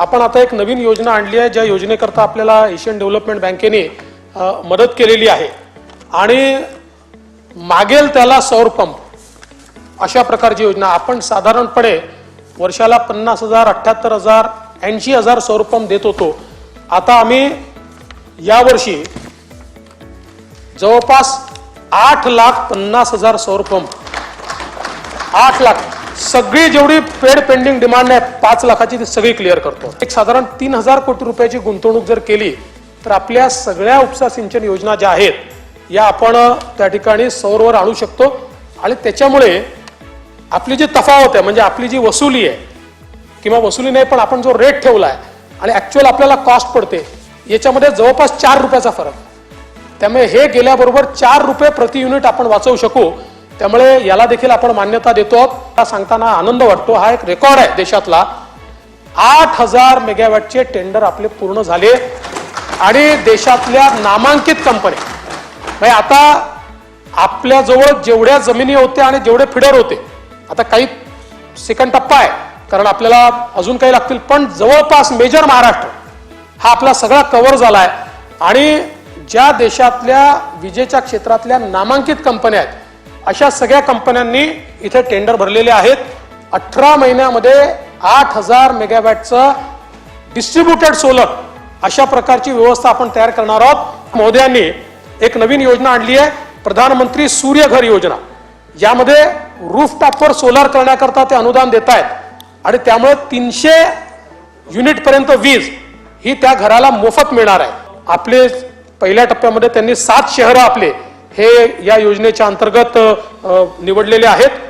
आपण आता एक नवीन योजना आणली आहे ज्या योजनेकरता आपल्याला एशियन डेव्हलपमेंट बँकेने मदत केलेली आहे. आणि मागेल त्याला सौर पंप अशा प्रकारची योजना. आपण साधारणपणे वर्षाला पन्नास हजार अठ्ठ्याहत्तर हजार ऐंशी हजार सौर पंप देत होतो. आता आम्ही यावर्षी जवळपास आठ लाख पन्नास हजार सौर पंप आठ लाख सगळी जेवढी पेड पेंडिंग डिमांड आहे पाच लाखाची ती सगळी क्लिअर करतो. एक साधारण तीन हजार कोटी रुपयाची गुंतवणूक जर केली तर आपल्या सगळ्या उपसा सिंचन योजना ज्या आहेत या आपण त्या ठिकाणी सौरवर आणू शकतो. आणि त्याच्यामुळे आपली जी तफावत आहे म्हणजे आपली जी वसुली आहे किंवा वसुली नाही पण आपण जो रेट ठेवला आहे आणि ॲक्च्युअल आपल्याला कॉस्ट पडते याच्यामध्ये जवळपास चार रुपयाचा फरक. त्यामुळे हे गेल्याबरोबर चार रुपये प्रति युनिट आपण वाचवू शकू. त्यामुळे याला देखील आपण मान्यता देतो आहोत. सांगताना आनंद वाटतो. हा एक रेकॉर्ड आहे देशातला. आठ हजार मेगावॅटचे टेंडर आपले पूर्ण झाले आणि देशातल्या नामांकित कंपन्या. म्हणजे आता आपल्याजवळ जेवढ्या जमिनी होत्या आणि जेवढे फिडर होते आता काही सेकंड टप्पा आहे कारण आपल्याला अजून काही लागतील. पण जवळपास मेजर महाराष्ट्र हा आपला सगळा कव्हर झाला आहे आणि ज्या देशातल्या विजेच्या क्षेत्रातल्या नामांकित कंपन्या आहेत अशा सगळ्या कंपन्यांनी इथे टेंडर भरलेले आहेत. अठरा महिन्यामध्ये आठ हजार मेगावॅटचं डिस्ट्रीब्युटेड सोलर अशा प्रकारची व्यवस्था आपण तयार करणार आहोत. मोदयांनी एक नवीन योजना आणली आहे प्रधानमंत्री सूर्यघर योजना. यामध्ये रूफटॉपवर सोलार करण्याकरता ते अनुदान देत आहेत. आणि त्यामुळे तीनशे युनिटपर्यंत वीज ही त्या घराला मोफत मिळणार आहे. आपले पहिल्या टप्प्यामध्ये त्यांनी सात शहरं आपले हे या योजनेच्या अंतर्गत निवडलेले आहेत.